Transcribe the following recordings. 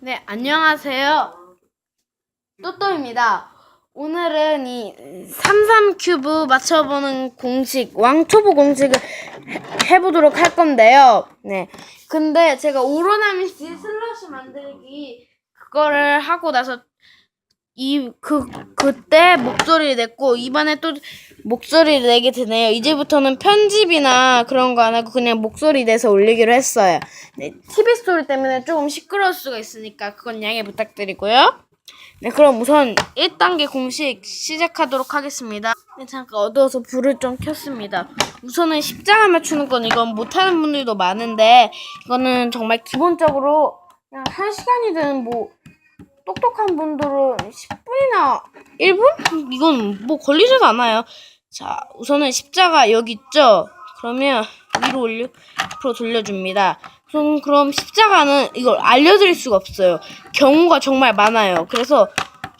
네, 안녕하세요. 또또입니다. 오늘은 이 33큐브 맞춰보는 공식, 왕초보 공식을 해- 해보도록 할 건데요. 네. 근데 제가 오로나미스 슬러시 만들기 그거를 하고 나서 이, 그, 그때 목소리를 냈고, 이번에 또 목소리를 내게 되네요. 이제부터는 편집이나 그런 거 안 하고 그냥 목소리 내서 올리기로 했어요. 네, TV 스토리 때문에 조금 시끄러울 수가 있으니까 그건 양해 부탁드리고요. 네, 그럼 우선 1단계 공식 시작하도록 하겠습니다. 네, 잠깐 어두워서 불을 좀 켰습니다. 우선은 십자가 맞추는 건 이건 못하는 분들도 많은데 이거는 정말 기본적으로 그냥 한 시간이든 뭐 똑똑한 분들은 10분이나 1분? 이건 뭐 걸리지도 않아요. 자, 우선은 십자가 여기 있죠? 그러면 위로 올려, 앞으로 돌려줍니다. 우선 그럼 십자가는 이걸 알려드릴 수가 없어요. 경우가 정말 많아요. 그래서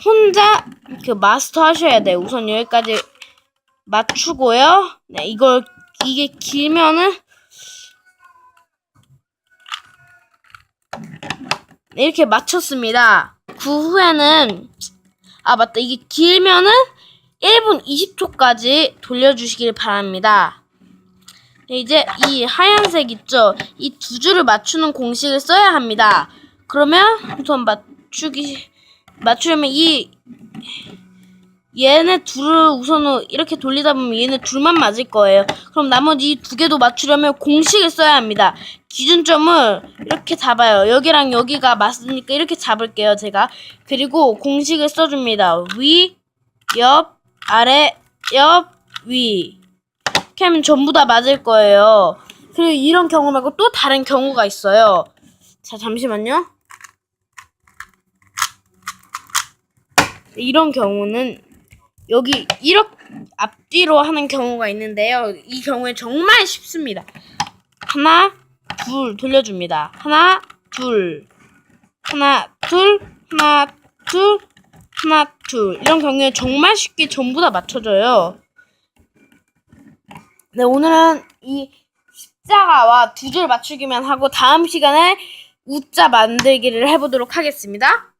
혼자 그 마스터 하셔야 돼요. 우선 여기까지 맞추고요. 네, 이걸, 이게 길면은 네, 이렇게 맞췄습니다. 그 후에는 아 맞다 이게 길면은 1분 20초까지 돌려주시길 바랍니다. 네, 이제 이 하얀색 있죠? 이 두 줄을 맞추는 공식을 써야 합니다. 그러면 우선 맞추기 맞추려면 이 얘네 둘을 우선은 이렇게 돌리다 보면 얘네 둘만 맞을 거예요. 그럼 나머지 이두 개도 맞추려면 공식을 써야 합니다. 기준점을 이렇게 잡아요. 여기랑 여기가 맞으니까 이렇게 잡을게요, 제가. 그리고 공식을 써줍니다. 위, 옆, 아래, 옆, 위. 이렇게 하면 전부 다 맞을 거예요. 그리고 이런 경우 말고 또 다른 경우가 있어요. 자, 잠시만요. 이런 경우는 여기 이렇게 앞뒤로 하는 경우가 있는데요. 이 경우에 정말 쉽습니다. 하나, 둘 돌려줍니다. 하나, 둘, 하나, 둘, 하나, 둘, 하나, 둘. 이런 경우에 정말 쉽게 전부 다 맞춰져요. 네, 오늘은 이 십자가와 두 줄 맞추기만 하고 다음 시간에 우자 만들기를 해보도록 하겠습니다.